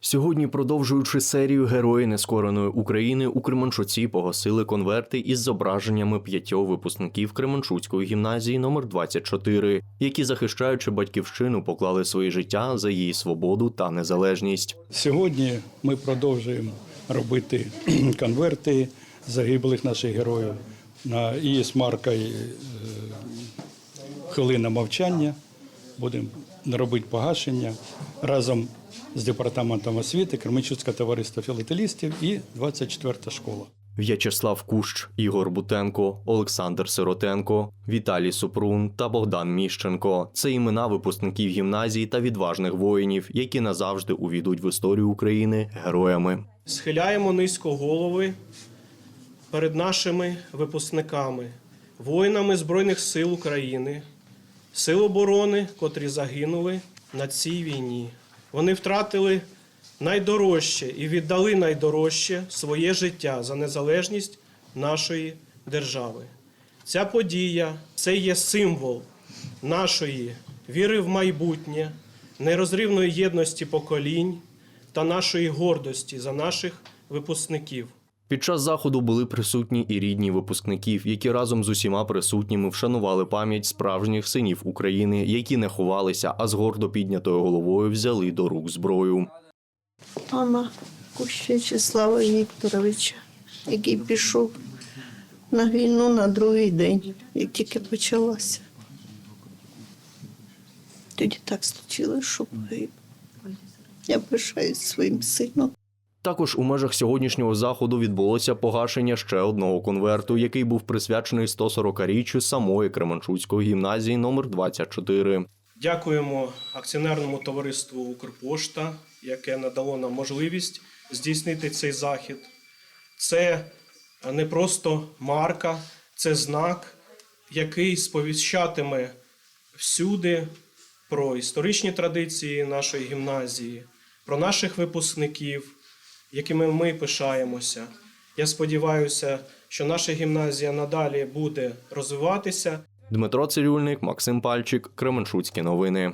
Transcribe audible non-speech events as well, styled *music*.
Сьогодні, продовжуючи серію Герої нескореної України, у Кременчуці погасили конверти із зображеннями п'ятьох випускників Кременчуцької гімназії номер 24 які, захищаючи батьківщину, поклали своє життя за її свободу та незалежність. Сьогодні ми продовжуємо робити *clears throat* конверти загиблих наших героїв. На і з маркою е, хвилина мовчання. Будемо робити погашення разом з департаментом освіти, Кременчуцьке товариство філателістів і 24 школа. В'ячеслав Кущ, Ігор Бутенко, Олександр Сиротенко, Віталій Супрун та Богдан Міщенко це імена випускників гімназії та відважних воїнів, які назавжди увійдуть в історію України героями. Схиляємо низько голови перед нашими випускниками, воїнами Збройних сил України, сил оборони, котрі загинули на цій війні. Вони втратили найдорожче і віддали найдорожче своє життя за незалежність нашої держави. Ця подія це є символ нашої віри в майбутнє, нерозривної єдності поколінь та нашої гордості за наших випускників. Під час заходу були присутні і рідні випускників, які разом з усіма присутніми вшанували пам'ять справжніх синів України, які не ховалися, а з гордо піднятою головою взяли до рук зброю. Мама Кущечислава Вікторовича, який пішов на війну на другий день, як тільки почалася. Тоді так случилось, що погиб. Я пишаюсь своїм сином. Також у межах сьогоднішнього заходу відбулося погашення ще одного конверту, який був присвячений 140-річчю самої Кременчуцької гімназії номер 24. Дякуємо акціонерному товариству Укрпошта, яке надало нам можливість здійснити цей захід. Це не просто марка, це знак, який сповіщатиме всюди про історичні традиції нашої гімназії, про наших випускників, якими ми пишаємося. Я сподіваюся, що наша гімназія надалі буде розвиватися. Дмитро Цирюльник, Максим Пальчик, Кременчуцькі новини.